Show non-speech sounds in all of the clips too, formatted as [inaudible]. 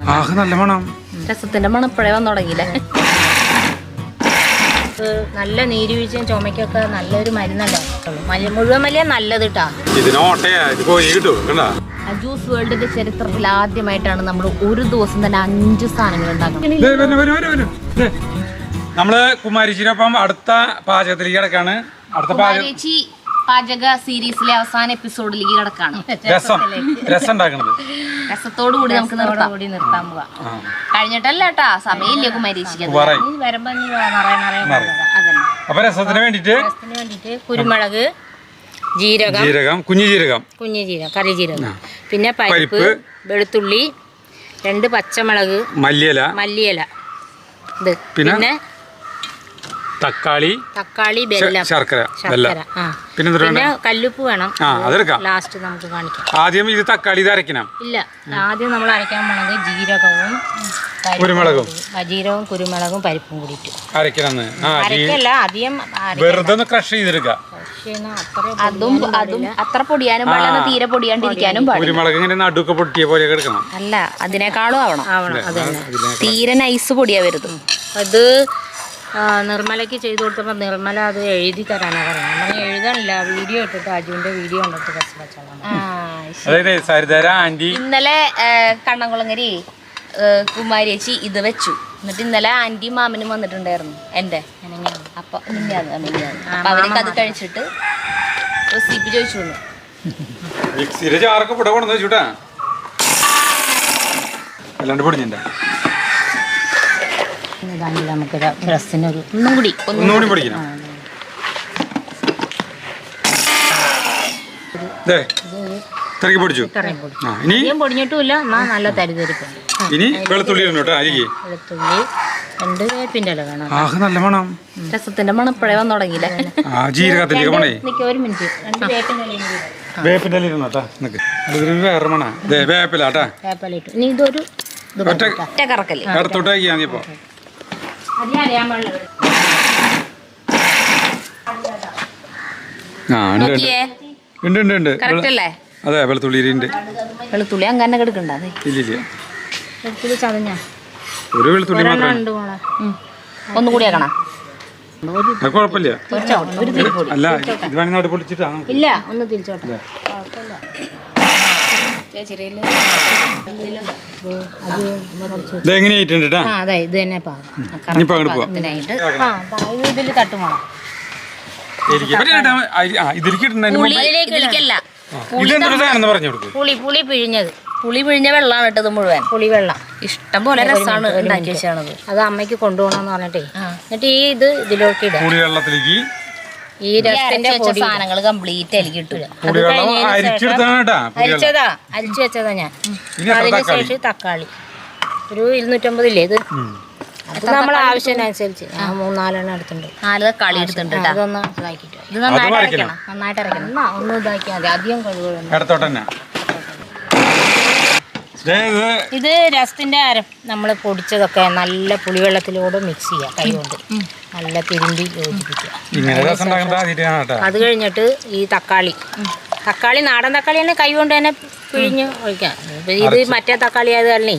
ആഹ് നല്ല മണം. രസത്തിന്റെ മണം ഇപ്പോഴേ വന്നു തുടങ്ങിയില്ലേ? നല്ല നീരുവീഴ്ചയും ചുമക്കൊക്കെ നല്ലൊരു മരുന്നല്ലേ? മല- മുഴുവൻ മല്ലിയ നല്ലത് കേട്ടാ ജ്യൂസ് വേൾഡിന്റെ ചരിത്രത്തിൽ ആദ്യമായിട്ടാണ് നമ്മൾ ഒരു ദിവസം തന്നെ അഞ്ച് സാധനങ്ങൾ ഉണ്ടാക്കുന്നത്. നമ്മൾ കുമാരിച്ചിനൊപ്പം അടുത്ത പാചകത്തിലേക്ക് കിടക്കാണ്. അടുത്ത പാചകം പാചക സീരീസിലെ അവസാന എപ്പിസോഡിലേക്ക് കിടക്കാണ്. രസത്തോടു കൂടി നമുക്ക് നിർത്താം. കൂടി നിർത്താൻ പോവാ. കഴിഞ്ഞിട്ടല്ല കേട്ടാ സമയമില്ല കുമാരീച്ചിക്ക് വരുമ്പോ അപ്പൊ രസത്തിന് വേണ്ടിട്ട്? കുരുമുളക് ജീരകം. ജീരകം കുഞ്ഞു ജീരകം. കുഞ്ഞു ജീരകം കറി ജീരകം. പിന്നെ പരിപ്പ് പരിപ്പ്. വെളുത്തുള്ളി രണ്ട് പച്ചമുളക് മല്ലിയില. മല്ലിയില. ഇത്. പിന്നെ? തക്കാളി തക്കാളി ബെല്ലം. ശർക്കര ആ. പിന്നെ കല്ലുപ്പ് വേണം. ആ അതെടുക്കാം ലാസ്റ്റ് നമുക്ക് കാണിക്കാം. ആദ്യം ഇത് തക്കാളി ഇത് അരക്കണം ഇല്ല ആദ്യം നമ്മൾ അരയ്ക്കാൻ പോണത് ജീരകവും കുരുമുളകും. ജീരകവും കുരുമുളകും പരിപ്പും കൂടിട്ട് അരയ്ക്കണം ആ ഈ അരക്കല്ല ആദ്യം വെറുതെ ഒന്ന് ക്രഷ് ചെയ്തെടുക്കുക അതും അതും അത്ര പൊടിയാനും പാടില്ല തീരെ പൊടിയാണ്ടിരിക്കാനും പാടില്ല. കുരുമുളക് ഇങ്ങനെ നടുക്കെ പൊട്ടിയ പോലെ എടുക്കണം. അല്ല അതിനേക്കാളും ആവണം. ആവണം തീരെ നൈസ് പൊടിയാ വരുത് അത് നിർമ്മലയ്ക്ക് ചെയ്തു കൊടുത്തപ്പോൾ നിർമ്മല അത് എഴുതി തരാനാ പറയുന്നത് നമ്മൾ എഴുതാനില്ല വീഡിയോ ഇട്ടിട്ട് അജുവിന്റെ വീഡിയോ ഉണ്ടിട്ട് ബസ് സരിതര ഇന്നലെ കണ്ണംകുളങ്ങരി കുമാരി ചേച്ചി ഇത് വെച്ചു. എന്നിട്ട് ഇന്നലെ ആന്റി മാമനും വന്നിട്ടുണ്ടായിരുന്നു എന്റെ. അപ്പൊ അവർക്ക് അത് കഴിച്ചിട്ട് റെസിപ്പി ചോദിച്ചു മിക്സിയിലെ ചാറൊക്കെ ഇവിടെ കൊണ്ടു വെച്ചുട്ടാ. അല്ലാണ്ട് പൊടിഞ്ഞില്ല ഇതാണെങ്കിൽ നമുക്ക് ഡ്രസ്സിനൊരു ഒന്നും കൂടി ഒന്നും കൂടി പൊടിക്കണം ദേ തിരക്കി പൊടിച്ചു. ഇത്രയും പൊടി ആ ഇനി? പൊടിഞ്ഞിട്ടുമില്ല. എന്നാ നല്ല ഇനി വെളുത്തുള്ളി ഇടണം കേട്ടോ അരികെ. വെളുത്തുള്ളി രണ്ട് വേപ്പിന്റെ ഇല വേണം. ആഹ് നല്ല മണം. രസത്തിന്റെ മണം ഇപ്പോഴേ വന്നു തുടങ്ങിയില്ലേ? ആ ജീരകത്തിലേക്ക് മണേ. നിൽക്കുക ഒരു മിനിറ്റ് രണ്ട് ഇല വേറെ മണ. വേപ്പില ഇട്ടു. ഇനി ഇതൊരു ഇത് ഒറ്റ കറക്കല്ലേ കറക്കൽ. ഇടത്തോട്ട് അത് അറിയാൻ പാടില്ല. ആ ഉണ്ട് ഉണ്ട്. നോക്കിയേ. ഉണ്ട് ഉണ്ട് ഉണ്ട്. കറക്റ്റ് അല്ലേ? അതെ വെളുത്തുള്ളി ഇരിണ്ട് വെളുത്തുള്ളി അങ്ങനെ കിടക്കണ്ട അതെ. ഇല്ലില്ല ചതഞ്ഞാ? ഒരു വെളുത്തുള്ളി ഒരെണ്ണം മാത്രം. ഉണ്ട് മോളെ. ഒന്നും കൂടി ആക്കണം. അത് കുഴപ്പമില്ല. ഒരു ചവിട്ട് ഒരു തിരിപ്പൊടി അല്ല ഇത് വേണമെങ്കിൽ നാട് പൊളിച്ചിട്ടാ ഇല്ല ഒന്ന് തിരിച്ചോട്ടെ? കുഴപ്പമില്ല. ചേച്ചിരയിൽ ഇത് അത് ഇത് ആ തന്നെ പാകം. ഇനിയിപ്പോ അങ്ങോട്ട് പോവാം. ഇതിനായിട്ട്. ആ ഇതിൽ പുളി ഇതിലേക്കല്ല പറഞ്ഞു കൊടുക്കും. പുളി പുളി പിഴിഞ്ഞത്. പുളി പിഴിഞ്ഞ വെള്ളമാണ് ഇട്ടത് മുഴുവൻ. പുളി വെള്ളം ഇഷ്ടം പോലെ രസമാണ് ഉണ്ടാക്കി വെച്ചാണത് അത് അമ്മയ്ക്ക് കൊണ്ടുപോകണമെന്ന് പറഞ്ഞിട്ടേ. എന്നിട്ട് ഈ ഇത് ഇതിലേക്ക് ഇടാം പുളി വെള്ളത്തിലേക്ക് ഈ രസത്തിന്റെ സാധനങ്ങൾ കംപ്ലീറ്റ് അരിച്ചതാ? അരിച്ചു വെച്ചതാ ഞാൻ. അതിന് തക്കാളി. ശേഷം തക്കാളി. ഒരു ഇരുന്നൂറ്റമ്പതില്ലേ ഇത്? ഉം. അത് നമ്മൾ ആവശ്യത്തിനനുസരിച്ച് ഞാൻ മൂന്നാലെണ്ണം എടുത്തിട്ടുണ്ട്. നാല് തക്കാളി എടുത്തിട്ടുണ്ട് അതൊന്ന് ഇതാക്കിയിട്ട് ഇത് നന്നായിട്ട് അരക്കണം. നന്നായിട്ട് ഇറക്കണം ഒന്ന് ഇതാക്കിയാൽ മതി. അധികം കഴിവുകൾ ഇത് രസത്തിന്റെ അരം നമ്മൾ പൊടിച്ചതൊക്കെ നല്ല പുളിവെള്ളത്തിലൂടെ മിക്സ് ചെയ്യാം. കൈ കൊണ്ട്. നല്ല തിരുമ്പി യോജിപ്പിക്കുക. അത് കഴിഞ്ഞിട്ട് ഈ തക്കാളി. തക്കാളി നാടൻ തക്കാളിയാണ് കൈ കൊണ്ട് തന്നെ പിഴിഞ്ഞ് ഒഴിക്കാം. ഇപ്പൊ ഇത് മറ്റേ തക്കാളി ആയത് കാരണേ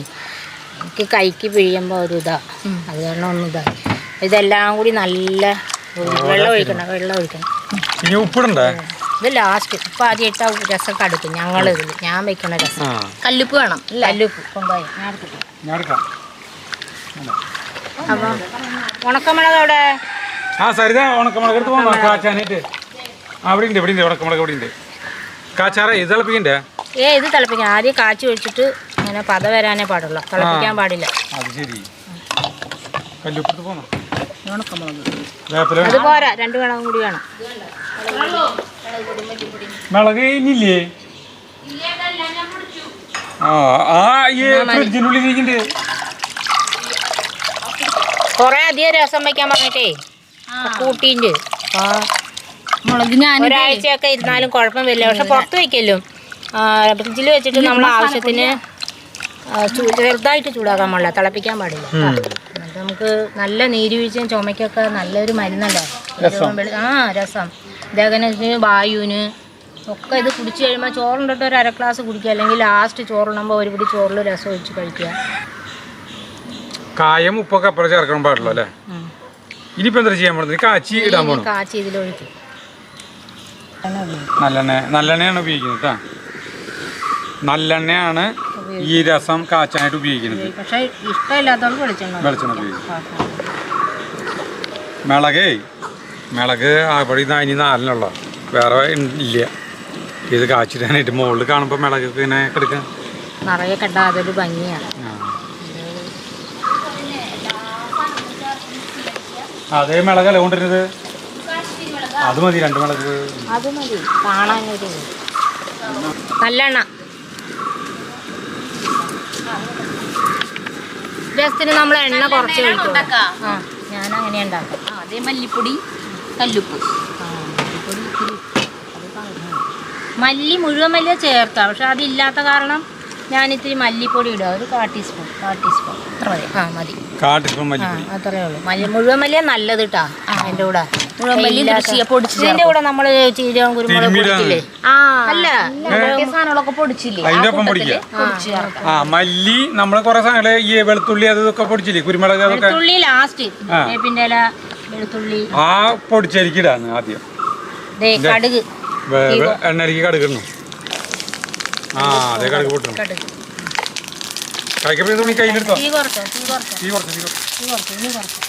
എനിക്ക് കൈക്ക് പിഴിയുമ്പോൾ ഒരു ഇതാ. അത് കാരണം ഒന്നും ഇതാ. ഇതെല്ലാം കൂടി നല്ല വെള്ളം ഒഴിക്കണം വെള്ളം ഒഴിക്കണം. ഇനി ഉപ്പിടണ്ടേ? ഇത് ലാസ്റ്റ് ഇപ്പം ആദ്യമായിട്ട് രസം കടുക്കും ഞങ്ങൾ ഇതിൽ ഞാൻ വെക്കണ രസം. കല്ലുപ്പ് വേണം. കല്ലുപ്പ്. കൊണ്ടുപോയി ഞാൻ എടുത്തിട്ട് ഞാൻ എടുക്കാം. അപ്പം ഉണക്കമുളക് അവിടെ? ആ സരിത ഉണക്കമുളക് എടുത്ത് പോകാം കാച്ചാനായിട്ട്. ആ അവിടെ ഉണ്ട് ഇവിടെ ഉണ്ട്. ഉണക്കമുളക് ഇവിടെ ഉണ്ട്. കാച്ചാറ ഇത് തിളപ്പിക്കണ്ടേ? ഏ ഇത് തിളപ്പിക്കണം ആദ്യം കാച്ചി ഒഴിച്ചിട്ട് ഇങ്ങനെ പത വരാനേ പാടുള്ളൂ. തിളപ്പിക്കാൻ പാടില്ല. അത് ശരി. കല്ലുപ്പിട്ട് പോന്നോ? ഉണക്കമുളക് വേപ്പില? അത് പോരാ രണ്ട് വേണം കൂടി വേണം. മുളക് ഇനിയില്ലേ? ആ ആ ഈ ഫ്രിഡ്ജിനുള്ളിൽ ഇരിക്കുന്നുണ്ട് കൊറേ അധികം രസം വെക്കാൻ പറഞ്ഞിട്ടേ കൂട്ടിണ്ട് ആ മുളക് ഞാൻ ഒരാഴ്ചയൊക്കെ ഇരുന്നാലും കുഴപ്പം വരില്ല. പക്ഷെ പുറത്ത് വയ്ക്കല്ലോ ഫ്രിഡ്ജിൽ വെച്ചിട്ട് നമ്മൾ ആവശ്യത്തിന് ചെറുതായിട്ട് ചൂടാക്കാൻ പാടില്ല തിളപ്പിക്കാൻ പാടില്ല. എന്നിട്ട് നമുക്ക് നല്ല നീരുവീഴ്ചയും ചുമക്കൊക്കെ നല്ലൊരു മരുന്നല്ലേ. വെളി- ആ രസം. ദഹനത്തിന് വായുവിന് ഒക്കെ ഇത് കുടിച്ച് കഴിയുമ്പോൾ ചോറുണ്ടിട്ട് ഒരു അര ഗ്ലാസ് കുടിക്കുക. അല്ലെങ്കിൽ ലാസ്റ്റ് ചോറുണ്ണുമ്പോൾ ഒരു പിടി ചോറിൽ രസം ഒഴിച്ച് കഴിക്കുക. കായം ഉപ്പൊക്കെ അപ്പുറം ചേർക്കണം പാടില്ല അല്ലേ? ഉം. ഇനിയിപ്പോൾ എന്താ ചെയ്യാൻ പോകുന്നത് കാച്ചി ഇടാൻ പോകണം കാച്ചി ഇതിലൊഴിക്കും. നല്ലെണ്ണ നല്ലെണ്ണയാണ് ഉപയോഗിക്കുന്നത് കേട്ടോ. നല്ലെണ്ണയാണ് ഈ രസം കാച്ചാനായിട്ട് ഉപയോഗിക്കുന്നത്. പക്ഷേ ഇഷ്ടമില്ലാത്തവർക്ക് വെളിച്ചെണ്ണ വെളിച്ചെണ്ണ ഉപയോഗിക്കും. മിളകേ മിളക് അവിടെ ഇനി നാലിനുള്ള. വേറെ ഇല്ല. ഇത് കാച്ചിടാനായിട്ട് മുകളിൽ കാണുമ്പോൾ മിളക് ഇങ്ങനെ കിടക്കാം. നിറയെ കണ്ട അതൊരു ഭംഗിയാണ്. അതേ മിളകല്ല കൊണ്ടിരുന്നത് അത് മതി രണ്ട് മിളക്. അത് മതി. കാണാൻ നല്ലെണ്ണ. രസത്തിന് നമ്മൾ എണ്ണ കുറച്ച് ആ ഞാൻ അങ്ങനെ ഉണ്ടാക്കാം. ആ, അതേ മല്ലിപ്പൊടി കല്ലുപ്പ്. മല്ലി മുഴുവൻ മല്ലി ചേർത്താം പക്ഷെ അതില്ലാത്ത കാരണം ഞാൻ ഇത്തിരി മല്ലിപ്പൊടി ഇടുക. ഒരു കാ ടീസ്പൂൺ കാ ടീസ്പൂൺ. അത്ര മതി. ആ മതി ടീസ്പൂൺ മല്ലിപ്പൊടി. അത്രേ ഉള്ളൂ. മല്ലി മുഴുവൻ മല്ലിയ നല്ലത് കേട്ടാ അതിന്റെ കൂടെ. ഇതിന്റെ കൂടെ നമ്മൾ ചീരകം കുരുമുളക് പൊടിച്ചില്ലേ? അല്ല. മറ്റേ സാധനങ്ങളൊക്കെ പൊടിച്ചില്ലേ? അതിന്റെ ആ ഒപ്പം പൊടിക്കുക. ആ. മല്ലി നമ്മൾ കുറെ സാധനങ്ങൾ ഈ വെളുത്തുള്ളി അതൊക്കെ പൊടിച്ചില്ലേ? കുരുമുളക് അതൊക്കെ. വെളുത്തുള്ളി ലാസ്റ്റ് ആ. വേപ്പിന്റെ ഇല വെളുത്തുള്ളി. ആ പൊടിച്ചരിക്കിടാന്ന് ആദ്യം. ദേ കടുക്. എണ്ണരിക്ക് കടുകിടണം ആ അതെ കടുക് പൊട്ടണം. കടുക്. കഴിക്കപ്പോ തുണി കയ്യിലെടുത്തോ? തീ കുറച്ചോ തീ കുറച്ചോ. തീ കുറച്ച് തീ കുറച്ച് തീ കുറച്ചോ ഇനി കുറച്ചോ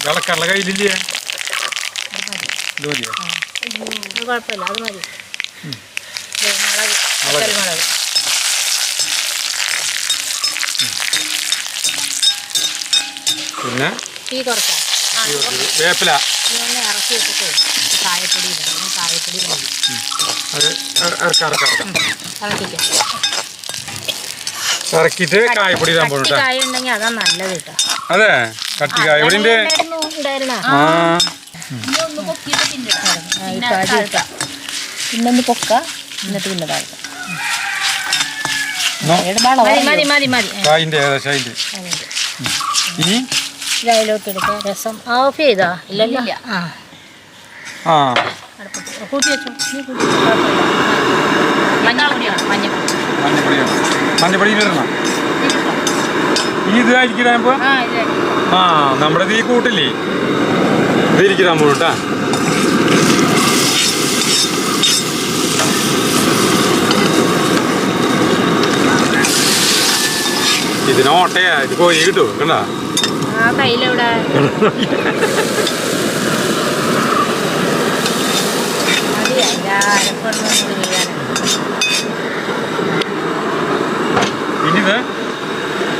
വിളക്കള്ള കയ്യിലില്ലേ ഇത് മതിയോ? അത് കുഴപ്പമില്ല അത് മതി. ദേ, മുളക് മുളക്. മുളക്. പിന്നെ? തീ വേപ്പില. ഇതൊന്ന് ഇറക്കി വെച്ചിട്ട് കായപ്പൊടി ഇടാം ഇതിന് കായപ്പൊടി മതി അത് ഇറ- ഇറക്കാം ഇറക്കാം ഇറക്കാം. ഇറക്കിക്കാം. ഇറക്കിയിട്ട് കായപ്പൊടി ഇടാൻ പോകണം കായ ഉണ്ടെങ്കിൽ അതാ നല്ലത് കേട്ടോ. അതെ? കട്ടി എവിടെ മഞ്ഞപ്പൊടി ആ. ഇനി ഒന്ന് പൊക്കിയിട്ട് തിന്നിടാം. പിന്നെ ഇപ്പൊ അത് താഴ്ത്താം. പിന്നെ ഒന്ന് പൊക്ക എന്നിട്ട് പിന്നെ താഴ്ത്താം നോ. ഇവിടെ മണം മതി മതി മതി മതി. ആ, കായിന്റെ ഏകദേശം അതിന്റെ അതിന്റെ. ഇനി? ഇത് അതിലോട്ട് എടുക്കാം രസം. ഓഫ് ചെയ്താ? ഇല്ലല്ലോ. ആ. കൂട്ടി വെച്ചു. കുഴപ്പമില്ല. ആ നമ്മുടെ ഇത് ഈ കൂട്ടില്ലേ? ഇതിരിക്കാൻ പോട്ടാ ഇതിനോട്ടയാ കേട്ടാ ഇതിന് ഓട്ടയാ ഇത് കോഴി കിട്ടൂ കണ്ടാ? ആ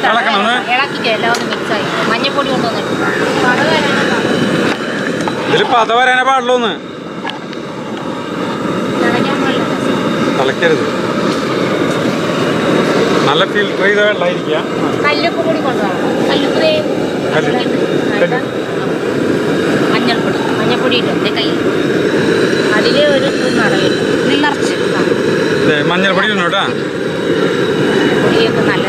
ഇളക്കണം. ഇളക്കിക്കോ എല്ലാം ഒന്ന് മഞ്ഞപ്പൊടി കൊണ്ടുവന്നിട്ട് ഇതിൽ പത വരാനേ പാടുള്ളൂ ഒന്ന് തിളക്കരുത്. നല്ല ഫിൽറ്റർ ചെയ്ത കല്ലുപ്പ് കൂടി കല്ലുപ്പ് കല്ല്. മഞ്ഞൾപ്പൊടി. മഞ്ഞൾപ്പൊടി ഇട്ടു എന്റെ കയ്യിൽ അതിൽ ഒരു നിറയില്ല നിറച്ച്. മഞ്ഞൾപ്പൊടി ഒന്നും കേട്ടാ. പൊടിയൊക്കെ നല്ലതല്ലേ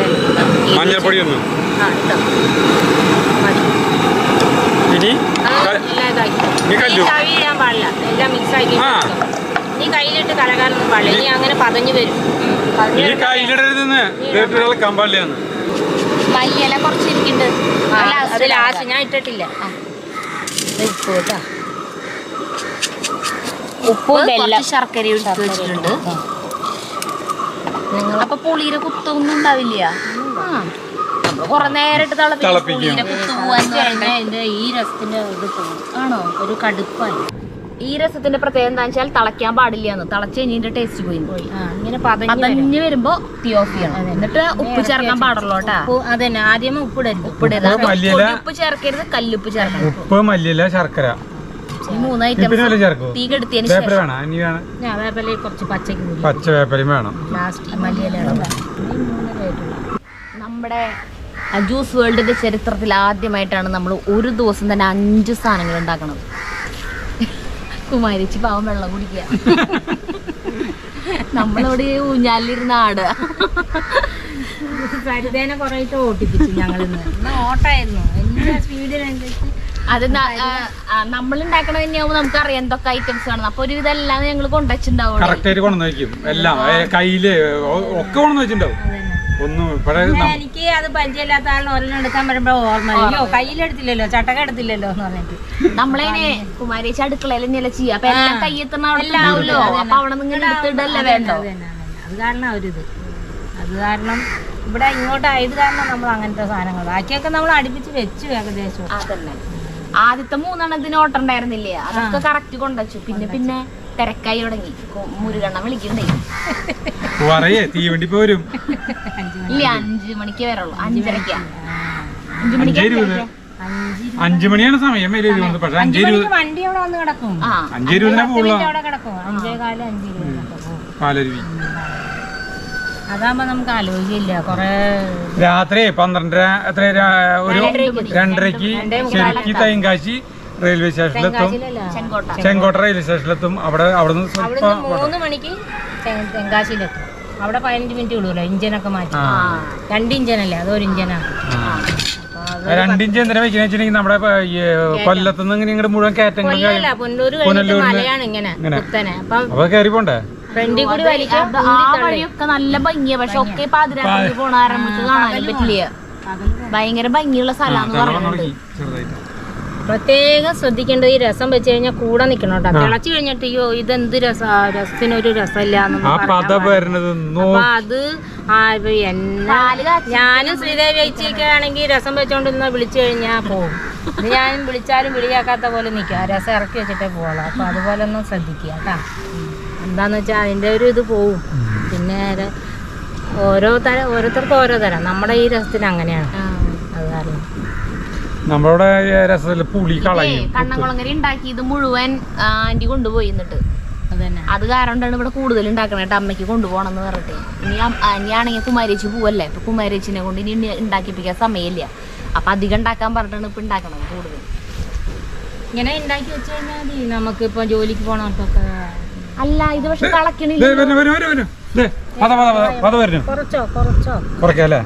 ആ മതി. ഇനി? കല്ലു. ആ. നീ കയ്യിലിട്ട് കലകാലൊന്നും പാടില്ല. നീ അങ്ങനെ പതഞ്ഞു വരും. ഇനി കയ്യിലിടരുതെന്ന് മല്ലിയില ആ, അത് ലാസ്റ്റ് ഞാൻ ഇട്ടിട്ടില്ല. ഉപ്പ് കേട്ടോ ഉപ്പ് വെള്ളം. കുറച്ച് ശർക്കര എടുത്ത് വെച്ചിട്ടുണ്ട്. അപ്പൊ പുളിയുടെ കുത്തൊന്നും ഉണ്ടാവില്ല. നമ്മൾ കൊറേ തിളപ്പിക്കും. ഈ രസത്തിന്റെ ഇത് ആണോ? ഒരു കടുപ്പായി. ഈ രസത്തിന്റെ പ്രത്യേകത എന്താ വെച്ചാൽ തിളയ്ക്കാൻ പാടില്ല എന്ന് തിളച്ച് കഴിഞ്ഞിട്ട് ടേസ്റ്റ് പോയി. പോയി. ഇങ്ങനെ പതഞ്ഞു വരും. പതഞ്ഞ് വരുമ്പോ തീ ഓഫ് ചെയ്യണം. എന്നിട്ട് ഉപ്പ് ചേർക്കാൻ പാടുള്ളൂ കേട്ടാ. അതന്നെ. ആദ്യം ഉപ്പിടരുത്. ഉപ്പിടരുത് ഉപ്പ്, ചേർക്കരുത് കല്ലുപ്പ് ചേർക്കണം ഉപ്പ് മല്ലിയില ശർക്കര. തീ കെടുത്തിയതിന് ശേഷം. ഞാൻ കുറച്ച് പച്ചക്ക് പച്ച വേപ്പലയും വേണം. ലാസ്റ്റ് മല്ലിയില നമ്മുടെ ജ്യൂസ് വേൾഡിന്റെ ചരിത്രത്തിൽ ആദ്യമായിട്ടാണ് നമ്മൾ ഒരു ദിവസം തന്നെ അഞ്ച് സാധനങ്ങൾ ഉണ്ടാക്കണത്. കുമാരിച്ച് പാവം വെള്ളം കുടിക്കുക. നമ്മളിവിടെ ഈ ഊഞ്ഞാലിരുന്ന ആട്. സരിതേനെ കുറേ ഓട്ടിപ്പിച്ചു ഞങ്ങളിന്ന്. ഇന്ന് ഓട്ടായിരുന്നു. എല്ലാ സ്പീഡിനനുസരിച്ച് അത് നമ്മൾ ഉണ്ടാക്കണ തന്നെയാവുമ്പോ നമുക്ക് അറിയാം എന്തൊക്കെ ഐറ്റംസ് ആണ് അപ്പൊ ഒരു ഇതെല്ലാം ഞങ്ങൾ കൊണ്ടുവച്ചിട്ടുണ്ടാവും കറക്റ്റ് ആയിട്ട് കൊണ്ടുവന്ന് വെക്കും എല്ലാം കയ്യിൽ ഒക്കെ കൊണ്ടുവന്നു വെച്ചിട്ടുണ്ടാവും ഒന്നും എനിക്ക് അത് പരിചയമില്ലാത്ത ആളിന് ഒരെണ്ണം എടുക്കാൻ വരുമ്പോ ഓർമ്മ അയ്യോ കയ്യിലെടുത്തില്ലല്ലോ ചട്ടക എടുത്തില്ലല്ലോ എന്ന് പറഞ്ഞിട്ട്. നമ്മളതിനെ കുമാരേച്ചി അടുക്കളയിൽ തന്നെയല്ലേ ചെയ്യാ? അപ്പൊ എല്ലാം കയ്യെത്തുന്ന അവിടെ ഉണ്ടാവുമല്ലോ. അപ്പൊ അവിടെ നിന്ന് എടുത്തിടല്ലേ വേണ്ടോ? അത് കാരണം അവരിത്. അത് കാരണം ഇവിടെ ഇങ്ങോട്ട് ആയത് കാരണം നമ്മൾ അങ്ങനത്തെ സാധനങ്ങൾ. ബാക്കിയൊക്കെ നമ്മൾ അടുപ്പിച്ച് വെച്ചു ഏകദേശം. അതന്നെ. ആദ്യത്തെ മൂന്നെണ്ണത്തിന് ഓട്ടം ഉണ്ടായിരുന്നില്ലേ അതൊക്കെ കറക്റ്റ് കൊണ്ടുവച്ചു പിന്നെ പിന്നെ തിരക്കായി തുടങ്ങി. മുരുകണ്ണം വിളിക്കണ്ടേ പറയേ തീവണ്ടി വരും ഇല്ല അഞ്ചു മണിക്ക് വരുള്ളൂ. അഞ്ചരക്കാ അഞ്ചു മണിക്ക്. അഞ്ചേ മണിയാണ് സമയം വലിയ ഇരുപത് പക്ഷെ അഞ്ചേ ഇരുപത് വണ്ടി അവിടെ വന്ന് കിടക്കും. ആ. അഞ്ചേ ഇരുപതിനെ പോകുള്ള പാലരുവി. അതാകുമ്പോ നമുക്ക് ആലോചിക്കില്ല. കൊറേ രാത്രി പന്ത്രണ്ടര എത്ര ഒരു രണ്ടരക്ക് ശരിക്ക് തൈങ്കാശി റെയിൽവേ സ്റ്റേഷനിലെത്തും. ചെങ്കോട്ട. റെയിൽവേ സ്റ്റേഷനിലെത്തും. അവിടെ അവിടെ നിന്ന് മൂന്ന് മണിക്ക് തെങ്കാശിയിലെത്തും. അവിടെ പതിനഞ്ച് മിനിറ്റ് വിടുമല്ലോ ഇഞ്ചനൊക്കെ മാറ്റി. ആ. രണ്ട് ഇഞ്ചനല്ലേ? അതൊരു ഇഞ്ചനാണ് ആ. രണ്ടിഞ്ച് എന്തിനാ വെക്കുന്ന വെച്ചിട്ടുണ്ടെങ്കിൽ നമ്മുടെ കൊല്ലത്തുനിന്ന് ഇങ്ങനെ ഇങ്ങോട്ട് മുഴുവൻ കഴിഞ്ഞിട്ട് മലയാണ് ഇങ്ങനെ അപ്പം കയറി പോണ്ടേ? ഫ്രണ്ടിൽ കൂടി വലിക്കാം ആ വഴിയൊക്കെ നല്ല ഭംഗിയാ പക്ഷെ ഒക്കെ പാതിരാത്രി പോണ കാരണം കാണാൻ പറ്റില്ല. ഭയങ്കര ഭംഗിയുള്ള ചെറുതായിട്ട്. പ്രത്യേകം ശ്രദ്ധിക്കേണ്ടത് ഈ രസം വെച്ച് കഴിഞ്ഞാൽ കൂടെ നിൽക്കണം കേട്ടോ. തിളച്ചു കഴിഞ്ഞിട്ട് അയ്യോ ഇതെന്ത് രസ രസത്തിനൊരു രസമില്ല അത് ഞാനും ശ്രീദേവി ചേച്ചിയൊക്കെ ആണെങ്കിൽ രസം വെച്ചോണ്ടിരുന്ന വിളിച്ചു കഴിഞ്ഞാൽ പോകും ഇത് ഞാൻ വിളിച്ചാലും വിളിയാക്കാത്ത പോലെ നിൽക്കുക രസം ഇറക്കി വെച്ചിട്ടേ പോവുള്ളൂ. അപ്പൊ അതുപോലെ ഒന്നും ശ്രദ്ധിക്കുക കേട്ടാ. എന്താന്ന് വെച്ചാൽ അതിന്റെ ഒരു ഇത് പോവും. പിന്നെ ഓരോ തരം ഓരോരുത്തർക്കും ഓരോ തരം. നമ്മുടെ ഈ രസത്തിന് അങ്ങനെയാണ്. അത് കാരണം. നമ്മളുടെ രസത്തിൽ പുളി കളയും. കണ്ണംകുളങ്ങര ഉണ്ടാക്കി ഇത് മുഴുവൻ ആന്റി കൊണ്ടുപോയി എന്നിട്ട്. അത് കാരണം ഇവിടെ കൂടുതൽ ഉണ്ടാക്കണേ കേട്ടോ അമ്മയ്ക്ക് കൊണ്ടുപോകണം എന്ന് പറഞ്ഞിട്ട്. ഇനി ഇനിയാണെങ്കിൽ കുമാരേച്ചി പോവല്ലേ? ഇപ്പൊ കുമാരേച്ചിനെ കൊണ്ട് ഇനി ഉണ്ടാക്കിപ്പിക്കാൻ സമയമില്ല. അപ്പൊ അധികം ഉണ്ടാക്കാൻ പറഞ്ഞിട്ടാണ് ഇപ്പൊ ഉണ്ടാക്കണത് കൂടുതൽ. ഇങ്ങനെ ഉണ്ടാക്കി വെച്ച് കഴിഞ്ഞാൽ മതി. ഇപ്പൊ ജോലിക്ക് പോകണവർക്കൊക്കെ അല്ല ഇത് പക്ഷെ ദേ, കളക്കണില്ല കുറച്ചോ കുറച്ചോ. കുറയ്ക്കല്ലേ?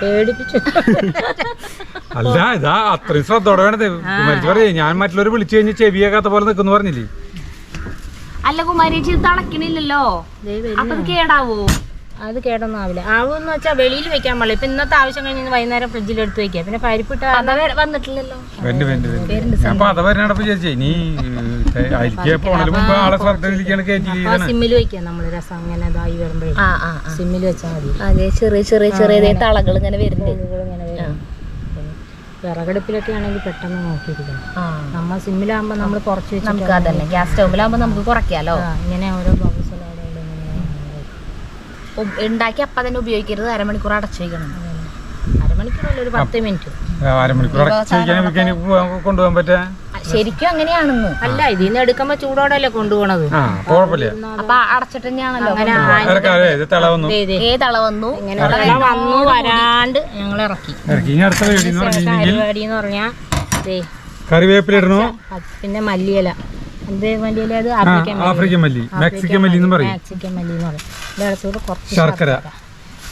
പേടിപ്പിച്ചു. [laughs] അല്ല ഇതാ അത്രയും ശ്രദ്ധയോടെ വേണത്. മരിച്ചു പറയേ ഞാൻ മറ്റുള്ളവർ വിളിച്ചു കഴിഞ്ഞ് ചെവിയാക്കാത്ത പോലെ നിൽക്കുന്നു പറഞ്ഞില്ലേ? അല്ല കുമാരേച്ചി ഇത് തിളക്കണില്ലല്ലോ. അപ്പൊ ഇത് കേടാവോ? അത് കേടൊന്നാവില്ല ആവില്ല. ആവെന്ന് വെച്ചാൽ വെളിയിൽ വെക്കാൻ പാടില്ല. ഇപ്പൊ ഇന്നത്തെ ആവശ്യം കഴിഞ്ഞ് വൈകുന്നേരം ഫ്രിഡ്ജിൽ എടുത്തു വെക്കാം പിന്നെ പരിപ്പിട്ട് വന്നിട്ടില്ലല്ലോ. സിമ്മിൽ വെക്കാം നമ്മൾ രസം അങ്ങനെ ഇതായി വരുമ്പോഴേ. സിമ്മിൽ വെച്ചാൽ മതി. അതെ ചെറിയ ചെറിയ ചെറിയ തളകൾ ഇങ്ങനെ വരുന്നുണ്ട്. വിറകടുപ്പിലൊക്കെ ആണെങ്കിൽ പെട്ടെന്ന് നോക്കിയിരിക്കണം. ആ. നമ്മൾ സിമ്മിലാകുമ്പോൾ നമ്മൾ കുറച്ച് നമുക്ക് അതല്ല ഗ്യാസ് സ്റ്റൗവിലാകുമ്പോൾ നമുക്ക് കുറയ്ക്കാലോ? ഇങ്ങനെ ഓരോ ബബിൾസ് ഉണ്ടാക്കി അപ്പൊ തന്നെ ഉപയോഗിക്കരുത് അരമണിക്കൂർ അടച്ചു വയ്ക്കണം അരമണിക്കൂറല്ല ഒരു പത്ത് മിനിറ്റ്? അരമണിക്കൂർ കൊണ്ടുപോകാൻ പറ്റാ? ശരിക്കും അങ്ങനെയാണെന്ന്. അല്ല ഇതിൽ നിന്ന് എടുക്കുമ്പോ ചൂടോടല്ലേ കൊണ്ടുപോണത്? ആ കുഴപ്പമില്ല. അപ്പൊ അടച്ചിട്ട് തന്നെയാണല്ലോ അങ്ങനെ ഇറക്കാതെ ഇത്. ഏ തള വന്നു? ഇങ്ങനെ വന്നു വരാണ്ട് ഞങ്ങൾ ഇറക്കി. ഇറക്കി. ഇനി അടുത്ത വേടി എന്ന് പറഞ്ഞിട്ടുണ്ടെങ്കിൽ പരിപാടി എന്ന് പറഞ്ഞാൽ ദേ. കറിവേപ്പില ഇടണോ? അത് പിന്നെ മല്ലിയില. എന്ത് മല്ലിയില അത്? ആ ആഫ്രിക്കൻ മല്ലി ആഫ്രിക്കൻ മല്ലി. മെക്സിക്കൻ മല്ലി എന്ന് പറയും. മെക്സിക്കൻ മല്ലി എന്ന് പറയും. ഇതിനകത്തൂടെ കുറച്ച് ശർക്കര.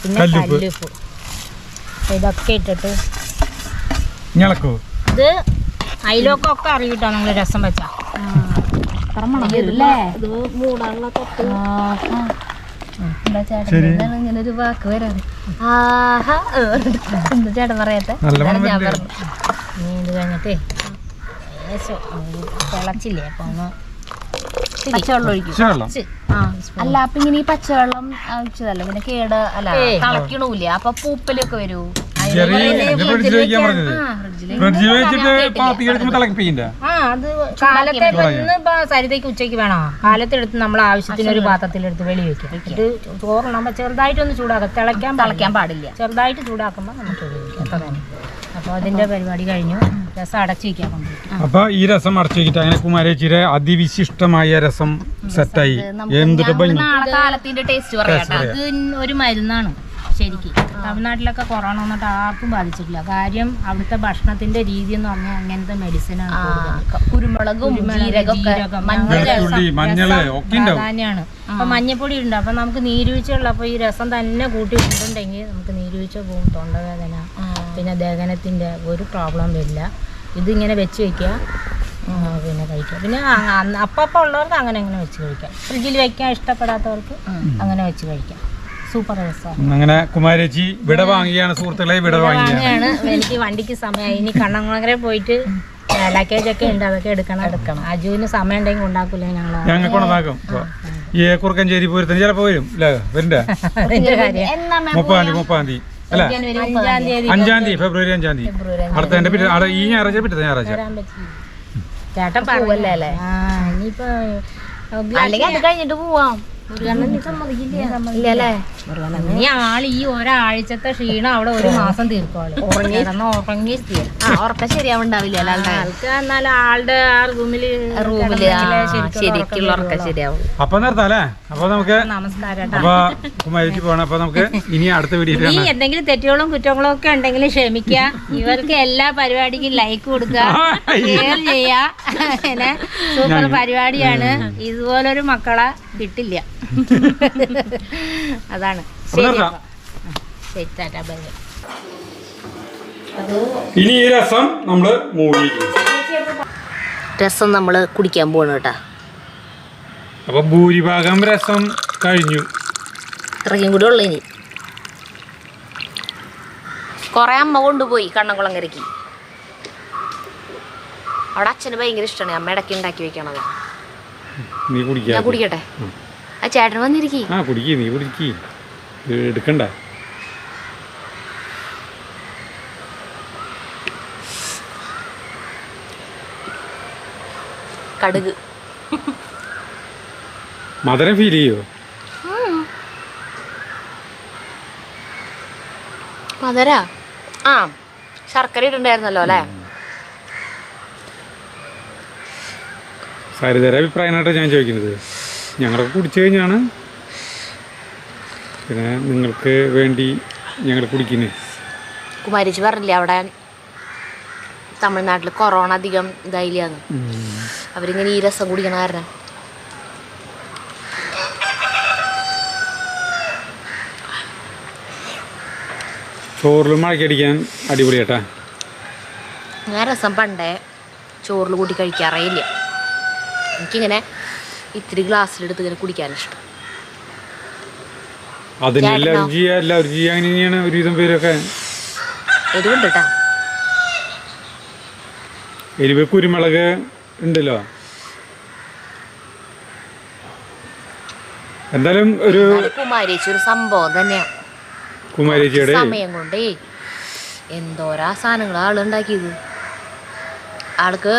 പിന്നെ കല്ലുപ്പ്. കല്ലുപ്പ്. ഇതൊക്കെ ഇട്ടിട്ട് ഇളക്കോ ഇത് അയിലൊക്കെ അറിയൂട്ടോ നിങ്ങൾ രസം വെച്ചാ. ഇങ്ങനെ ഒരു വാക്ക് ആഹാ എന്താ ചേട്ടൻ പറയാത്ത? ഞാൻ? പറഞ്ഞു. ഇത് കഴിഞ്ഞിട്ടേ തിളച്ചില്ലേ അപ്പൊ ഒന്ന് പച്ചവെള്ളം ഒഴിക്കും. അല്ല അപ്പൊ ഇങ്ങനെ ഈ പച്ചവെള്ളം ഒഴിച്ചതല്ല പിന്നെ കേട് അല്ല തളക്കണൂല്ലേ അപ്പൊ പൂപ്പലൊക്കെ വരൂ. ഫ്രിഡ്ജിൽ വെക്കാൻ പറഞ്ഞത്. ഫ്രിഡ്ജിൽ വെച്ചിട്ട് പാത്തി എടുക്കുമ്പോൾ തിളക്കിപ്പിക്കണ്ട ആ അത് കാലത്തെ ഇന്ന് ഇപ്പൊ സരിതയ്ക്ക് ഉച്ചയ്ക്ക് വേണോ? കാലത്തെടുത്ത് നമ്മൾ ആവശ്യത്തിന് ഒരു പാത്രത്തിലെടുത്ത് വെളി വെക്കും. ഇത് ചോറുണ്ടാകുമ്പോൾ ചെറുതായിട്ടൊന്ന് ചൂടാക്കാം. തിളയ്ക്കാൻ തിളയ്ക്കാൻ പാടില്ല. ചെറുതായിട്ട് ചൂടാക്കുമ്പോ നമുക്ക് അപ്പൊ അതിന്റെ പരിപാടി കഴിഞ്ഞു. രസം അടച്ചു അപ്പൊ ഈ രസം അടച്ചു വെച്ചിട്ട് അങ്ങനെ കുമാരേച്ചിയുടെ അതിവിശിഷ്ടമായ രസം സെറ്റായി എന്തൊരു കാലത്തിന്റെ ടേസ്റ്റ് ഒരു മരുന്നാണ്. ശരിക്കും. തമിഴ്നാട്ടിലൊക്കെ കൊറോണ വന്നിട്ട് ആർക്കും ബാധിച്ചിട്ടില്ല. കാര്യം അവിടുത്തെ ഭക്ഷണത്തിന്റെ രീതി എന്ന് പറഞ്ഞാൽ അങ്ങനത്തെ മെഡിസിൻ ആണ് കുരുമുളകും തന്നെയാണ് പ്രാധാന്യമാണ് അപ്പൊ മഞ്ഞപ്പൊടി ഉണ്ട്. അപ്പൊ നമുക്ക് നീരുവീഴ്ച ഉള്ളപ്പോൾ ഈ രസം തന്നെ കൂട്ടി കൊണ്ടുണ്ടെങ്കിൽ നമുക്ക് നീരുവീഴ്ച പോകും. തൊണ്ടവേദന പിന്നെ ദഹനത്തിന്റെ ഒരു പ്രോബ്ലം വരില്ല ഇതിങ്ങനെ വെച്ച് വെക്കുക. പിന്നെ കഴിക്കാം പിന്നെ അപ്പം ഉള്ളവർക്ക് അങ്ങനെ അങ്ങനെ വെച്ച് കഴിക്കാം. ഫ്രിഡ്ജിൽ വെക്കാൻ ഇഷ്ടപ്പെടാത്തവർക്ക് അങ്ങനെ വെച്ച് കഴിക്കാം. സൂപ്പർ അങ്ങനെ കുമാരേച്ചി വിട വാങ്ങിയാണ് സുഹൃത്തുക്കളെ വിട വാങ്ങിയാണ്. എനിക്ക് വണ്ടിക്ക് സമയമായി ഇനി കണ്ണംകുളങ്ങര പോയിട്ട് ലഗേജ് ഒക്കെ ഉണ്ട് അതൊക്കെ എടുക്കണം. എടുക്കണം. അജുവിന് സമയം ഉണ്ടെങ്കിൽ ഉണ്ടാക്കൂല ഞങ്ങൾ ഞങ്ങൾക്ക് കൊണ്ടാക്കും ഈ കുറുക്കഞ്ചേരി പൂരത്തിന് ചിലപ്പോ വരും അല്ലേ വരണ്ടേ? മുപ്പതാം തീയതി മുപ്പതാം തീയതി അല്ലേ? അഞ്ചാം തീയതി ഫെബ്രുവരി അഞ്ചാം തീയതി. അടുത്ത എന്റെ പിറ്റേ അവിടെ ഈ ഞായറാഴ്ച പിറ്റത്തെ ഞായറാഴ്ച. ചേട്ടൻ ആ ഇനിയിപ്പോ അല്ലെങ്കിൽ അത് കഴിഞ്ഞിട്ട് പോവാം. ഇല്ലല്ലേ ആൾ ഈ ഒരാഴ്ചത്തെ ക്ഷീണം അവിടെ ഒരു മാസം തീർക്കോളൂ ഉറങ്ങി. ആ ഉറക്കം ശരിയാവുണ്ടാവില്ല അല്ലാണ്ട് ആൾക്ക് എന്നാൽ ആളുടെ ആ റൂമിൽ റൂമിൽ ശരിക്കുള്ള ഉറക്കം ശരിയാവും. അപ്പൊ നിർത്താം അല്ലേ? അപ്പൊ നമുക്ക് നമസ്കാരം അപ്പൊ നമുക്ക് ഇനി അടുത്ത [laughs] വീഡിയോ നീ എന്തെങ്കിലും തെറ്റുകളും കുറ്റങ്ങളും ഒക്കെ ഉണ്ടെങ്കിൽ ക്ഷമിക്ക ഇവർക്ക് എല്ലാ പരിപാടിക്കും ലൈക്ക് കൊടുക്കുക. ഷെയർ ചെയ്യുക. [laughs] [laughs] പിന്നെ സൂപ്പർ പരിപാടിയാണ്. ഇതുപോലൊരു മക്കളെ കിട്ടില്ല. അതാണ്. ഇനി ഈ രസം നമ്മൾ മൂടി രസം നമ്മൾ കുടിക്കാൻ പോകണം കേട്ടാ. അപ്പൊ ഭൂരിഭാഗം രസം കഴിഞ്ഞു. ഇത്രയും കൂടെ ഉള്ളു ഇനി. കൊറേ അമ്മ കൊണ്ടുപോയി കണ്ണംകുളങ്ങരക്ക് അവിടെ അച്ഛന് ഭയങ്കര ഇഷ്ടമാണ് അമ്മ ഇടയ്ക്ക് ഉണ്ടാക്കി വെക്കണത്. നീ കുടിക്കാ. കുടിക്കട്ടെ? ആ ചേട്ടൻ വന്നിരിക്കി. ആ കുടിക്കേ നീ കുടിക്കേ. എടുക്കണ്ട. കടുക്. മധുരം ഫീൽ ചെയ്യോ? മധുര? ആ ശർക്കര ഇട്ടുണ്ടായിരുന്നല്ലോ അല്ലേ? സരിതര അഭിപ്രായമായിട്ടാണ് ഞാൻ ചോദിക്കുന്നത്. ഞങ്ങളൊക്കെ കുടിച്ചു കഴിഞ്ഞാണ്. പിന്നെ നിങ്ങൾക്ക് വേണ്ടി ഞങ്ങൾ കുടിക്കുന്നത് കുമാരിച്ച് പറഞ്ഞില്ലേ അവിടെ തമിഴ്നാട്ടിൽ കൊറോണ അധികം ഇതായില്ലാന്ന്. അവരിങ്ങനെ ഈ രസം കുടിക്കണ കാരണം. ചോറിലും മഴക്കടിക്കാൻ അടിപൊളിയാട്ടാ. ഞാൻ രസം പണ്ടേ ചോറിൽ കൂട്ടി കഴിക്കാറേ ഇല്ല. എനിക്കിങ്ങനെ ഇത്തിരി ഗ്ലാസ്സിലെടുത്ത് ഇങ്ങനെ കുടിക്കാൻ ഇഷ്ടം. അതിന്? അലർജി അലർജി അങ്ങനെ ഒരുവിധം പേരൊക്കെ. എരിവുണ്ട് കേട്ടോ എരിവ് കുരുമുളക് ഉണ്ടല്ലോ. എന്തായാലും ഒരു കുമാരേച്ചി ഒരു സംഭവം തന്നെയാണ് കുമാരേച്ചിയുടെ സമയം കൊണ്ടേ എന്തോരാ സാധനങ്ങൾ ആളുണ്ടാക്കിയത്. ആൾക്ക്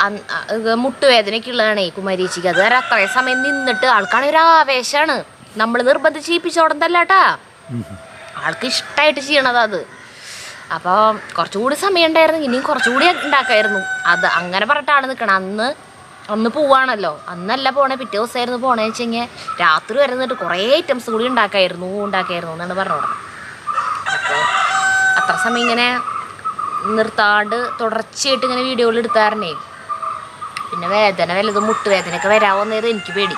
അന്ന് അ- ഇത് മുട്ടുവേദനയൊക്കെ ഉള്ളതാണേ കുമാരീച്ചിക്ക്. അത് വരെ അത്രയും സമയം നിന്നിട്ട് ആൾക്കാണ് ഒരു ആവേശമാണ് നമ്മൾ നിർബന്ധിച്ച് ചെയ്യിപ്പിച്ചോടന്തല്ലാട്ടാ ആൾക്ക് ഇഷ്ടമായിട്ട് ചെയ്യണത് അത്. അപ്പോൾ കുറച്ചുകൂടി സമയം ഉണ്ടായിരുന്നു ഇനിയും കുറച്ചുകൂടി ഉണ്ടാക്കായിരുന്നു. അത് അങ്ങനെ പറഞ്ഞിട്ടാണ് നിൽക്കണം അന്ന് അന്ന് പോവാണല്ലോ. അന്നല്ല പോണേ. പിറ്റേ ദിവസമായിരുന്നു പോണേ വെച്ച് കഴിഞ്ഞാൽ രാത്രി വരെ നിന്നിട്ട് കുറേ ഐറ്റംസ് കൂടി ഉണ്ടാക്കായിരുന്നു ഉണ്ടാക്കായിരുന്നു എന്നാണ് പറഞ്ഞോളൂ അപ്പോൾ അത്ര സമയം ഇങ്ങനെ നിർത്താണ്ട് തുടർച്ചയായിട്ട് ഇങ്ങനെ വീഡിയോകൾ എടുത്തായിരുന്നേ. പിന്നെ വേദന വല്ലതും മുട്ടുവേദനയൊക്കെ വരാവുന്നത് എനിക്ക് പേടി.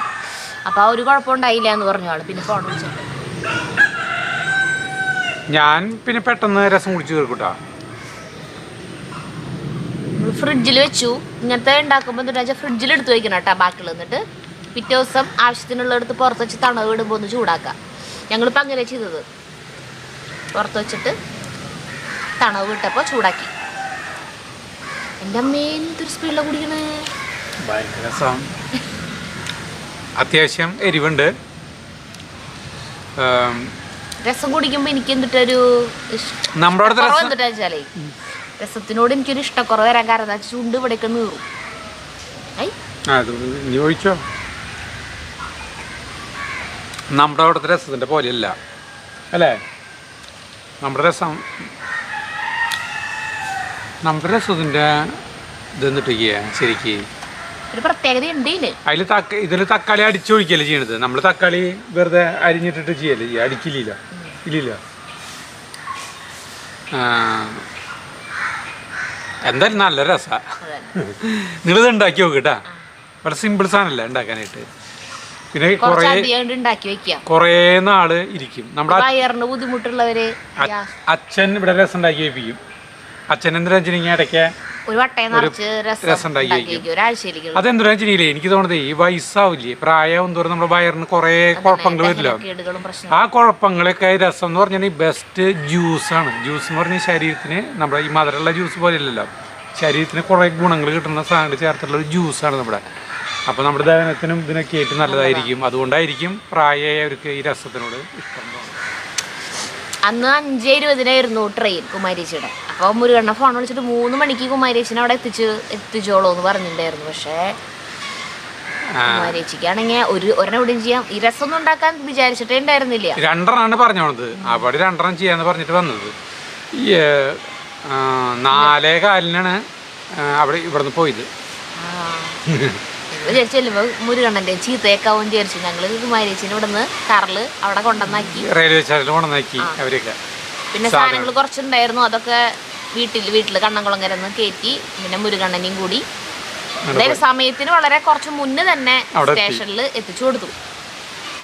അപ്പോൾ ആ ഒരു കുഴപ്പമുണ്ടായില്ല എന്ന് പറഞ്ഞു ആൾ. പിന്നെ ഫോൺ വിളിച്ചത് ഞാൻ പിന്നെ പെട്ടെന്ന് രസം കുടിച്ചു തീർക്കൂട്ടാ ഫ്രിഡ്ജിൽ വെച്ചു. ഇങ്ങനത്തെ ഉണ്ടാക്കുമ്പോൾ എന്താ വെച്ചാൽ ഫ്രിഡ്ജിൽ എടുത്ത് വെക്കണം കേട്ടോ ബാക്കിയുള്ള എന്നിട്ട്. പിറ്റേ ദിവസം ആവശ്യത്തിനുള്ള എടുത്ത് പുറത്ത് വെച്ച് തണവ് ഇടുമ്പോൾ ഒന്ന് ചൂടാക്കാം. ഞങ്ങളിപ്പോൾ അങ്ങനെ ചെയ്തത്. പുറത്ത് വെച്ചിട്ട് തണവ് വിട്ടപ്പോൾ ചൂടാക്കി. എന്റെ അമ്മേ എന്തൊരു സ്പീഡിലാണ് കുടിക്കണേ? ഭയങ്കര രസം അത്യാവശ്യം എരിവുണ്ട്. രസം കുടിക്കുമ്പോൾ എനിക്ക് എന്തിട്ടൊരു നമ്മുടെ വെച്ചാലേ രസത്തിനോട് എനിക്കൊരു ഇഷ്ടക്കുറവ് വരാൻ കാരണം ചൂണ്ട് ഇവിടെ നീറും. ഒഴിച്ചോ? നമ്മുടെ അവിടുത്തെ രസത്തിന്റെ പോലെയല്ല. അല്ലേ? നമ്മുടെ രസം നമ്മുടെ രസത്തിന്റെ ഇതെന്നിട്ടിരിക്കുക ശരിക്ക്. ഒരു പ്രത്യേകത ഉണ്ട് അതിൽ തക്ക ഇതിൽ തക്കാളി അടിച്ചൊഴിക്കല്ലേ ചെയ്യണത്? നമ്മൾ തക്കാളി വെറുതെ അരിഞ്ഞിട്ടിട്ട് ചെയ്യല്ലേ? ചെയ്യുക അടിക്കില്ല ഇല്ലില്ല. എന്തായാലും നല്ല രസമാണ് നിങ്ങളിത് ഉണ്ടാക്കി നോക്ക് കേട്ടാ വളരെ സിമ്പിൾ സാധനല്ല ഉണ്ടാക്കാനായിട്ട്. പിന്നെ കൊറേ കുറേ നാൾ ഇരിക്കും. നമ്മുടെ ബുദ്ധിമുട്ടുള്ളവര് അച്ഛൻ ഇവിടെ രസം ഉണ്ടാക്കി വെപ്പിക്കും. അച്ഛൻ എന്തിനാ വെച്ചിട്ടുണ്ടെങ്കിൽ ഇടയ്ക്ക് ഒരു വട്ടയെ നിറച്ച് രസം ഉണ്ടാക്കി ഒരാഴ്ചയിലേക്ക് വെച്ചിട്ടില്ലേ എനിക്ക് തോന്നുന്നത് ഈ വയസ്സാവില്ലേ പ്രായം തോറും നമ്മുടെ വയറിന് കുറേ കുഴപ്പങ്ങൾ വരില്ല ആ കുഴപ്പങ്ങളൊക്കെ രസം എന്ന് പറഞ്ഞാൽ ബെസ്റ്റ് ജ്യൂസാണ് ജ്യൂസ് എന്ന് പറഞ്ഞാൽ ശരീരത്തിന് നമ്മുടെ ഈ മധുരമുള്ള ജ്യൂസ് പോലെയല്ലല്ലോ. ശരീരത്തിന് കുറേ ഗുണങ്ങൾ കിട്ടുന്ന സാധനങ്ങൾ ചേർത്തിട്ടുള്ള ഒരു ജ്യൂസാണ് നമ്മുടെ. അപ്പോൾ നമ്മുടെ ദഹനത്തിനും ഇതിനൊക്കെ ആയിട്ട് നല്ലതായിരിക്കും. അതുകൊണ്ടായിരിക്കും പ്രായമായവർക്ക് ഈ രസത്തിനോട് ഇഷ്ടം തോന്നുന്നത്. അന്ന് അഞ്ചേ ഇരുപതിനായിരുന്നു ട്രെയിൻ കുമാരേച്ചിയുടെ അപ്പോൾ മുരുകണ്ണ ഫോൺ വിളിച്ചിട്ട് മൂന്ന് മണിക്ക് കുമാരേച്ചിനെ അവിടെ എത്തിച്ച് എത്തിച്ചോളൂ എന്ന് പറഞ്ഞിട്ടുണ്ടായിരുന്നു. പക്ഷേ കുമാരേച്ചിക്കാണെങ്കിൽ ഒരു ഒരെണ്ണം എവിടെയും ചെയ്യാം. ഈ രസമൊന്നും ഉണ്ടാക്കാൻ വിചാരിച്ചിട്ടേ ഉണ്ടായിരുന്നില്ല. രണ്ടെണ്ണാണ് പറഞ്ഞോണത്. അവിടെ രണ്ടെണ്ണം ചെയ്യാന്ന് പറഞ്ഞിട്ട് വന്നത്. ഈ നാലേ കാലിനാണ് അവിടെ ഇവിടുന്ന് പോയത്. [laughs] ചെല്ലുമ്പോൾ മുരുകണ്ണന്റെ ചീത്തയേക്കാവും വിചാരിച്ചു. ഞങ്ങൾ കുമാരേച്ചിനെ ഇവിടെ നിന്ന് കാറിൽ അവിടെ കൊണ്ടുവന്നാക്കി. റെയിൽവേ സ്റ്റേഷനിൽ കൊണ്ടുവന്നാക്കി അവരൊക്കെ പിന്നെ സാധനങ്ങൾ കുറച്ചുണ്ടായിരുന്നു. അതൊക്കെ വീട്ടിൽ വീട്ടിൽ കണ്ണംകുളങ്ങരന്ന് കയറ്റി പിന്നെ മുരുകണ്ണനെയും കൂടി. എന്തായാലും സമയത്തിന് വളരെ കുറച്ച് മുന്നേ തന്നെ. സ്റ്റേഷനിൽ എത്തിച്ചു കൊടുത്തു.